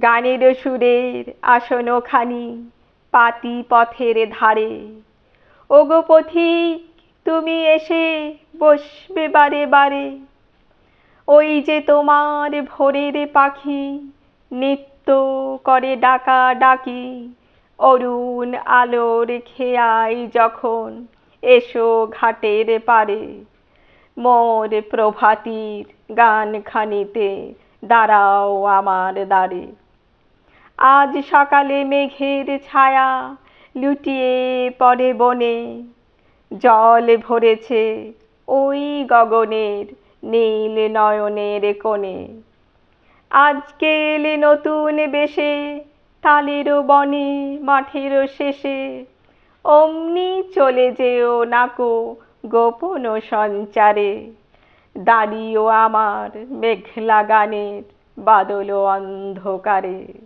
গানের সুরের আসনখানি পাতি পথের ধারে। ওগো পথিক, তুমি এসে বসবে বারে বারে। ওই যে তোমার ভোরের পাখি নিত্য করে ডাকা ডাকি, অরুণ আলোর খেয়াই যখন এসো ঘাটের পারে। মোর প্রভাতীর গানখানিতে দাঁড়াও আমার দ্বারে। আজ সকালে মেঘের ছায়া লুটিয়ে পড়ে বনে। জল ভরেছে ওই গগনের নীল নয়নের কোণে। আজকে এলে নতুন বেশে তালের বনে মাঠের শেষে। অমনি চলে যেও নাকো গোপন সঞ্চারে। দাঁড়িয়েও আমার মেঘলা গানের বাদল অন্ধকারে।